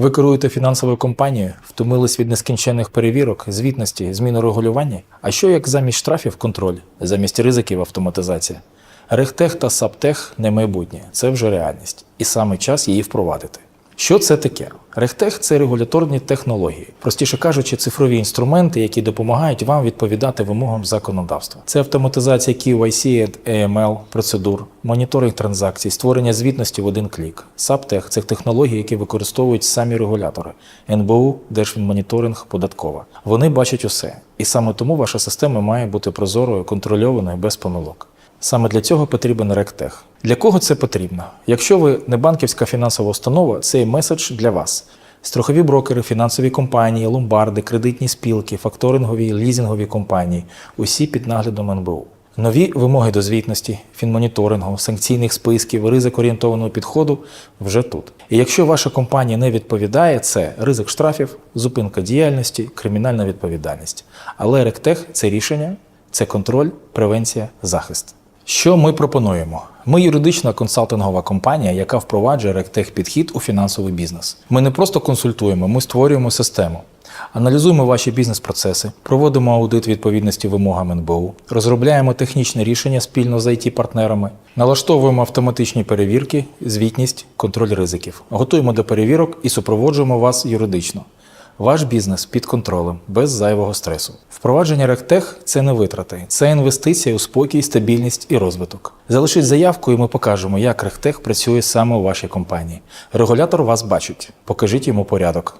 Ви керуєте фінансовою компанією, втомились від нескінченних перевірок, звітності, зміни регулювання. А що як замість штрафів контроль, замість ризиків автоматизація? Рехтех та Саптех не майбутнє, це вже реальність, і саме час її впровадити. Що це таке? Рехтех це регуляторні технології, простіше кажучи, цифрові інструменти, які допомагають вам відповідати вимогам законодавства. Це автоматизація KYC, AML, процедур, моніторинг транзакцій, створення звітності в один клік. Саптех це технології, які використовують самі регулятори НБУ, Держфінмоніторинг, податкова. Вони бачать усе, і саме тому ваша система має бути прозорою, контрольованою, без помилок. Саме для цього потрібен ректех. Для кого це потрібно? Якщо ви не банківська фінансова установа, цей меседж для вас. Страхові брокери, фінансові компанії, ломбарди, кредитні спілки, факторингові, лізингові компанії усі під наглядом НБУ. Нові вимоги до звітності, фінмоніторингу, санкційних списків, ризик орієнтованого підходу вже тут. І якщо ваша компанія не відповідає, це ризик штрафів, зупинка діяльності, кримінальна відповідальність. Але ректех це рішення, це контроль, превенція, захист. Що ми пропонуємо? Ми юридична консалтингова компанія, яка впроваджує ректех підхід у фінансовий бізнес. Ми не просто консультуємо, ми створюємо систему. Аналізуємо ваші бізнес-процеси, проводимо аудит відповідності вимогам НБУ, розробляємо технічне рішення спільно з IT-партнерами, налаштовуємо автоматичні перевірки, звітність, контроль ризиків, готуємо до перевірок і супроводжуємо вас юридично. Ваш бізнес під контролем, без зайвого стресу. Впровадження Ректех це не витрати, це інвестиція у спокій, стабільність і розвиток. Залишіть заявку, і ми покажемо, як Рехтех працює саме у вашій компанії. Регулятор вас бачить. Покажіть йому порядок.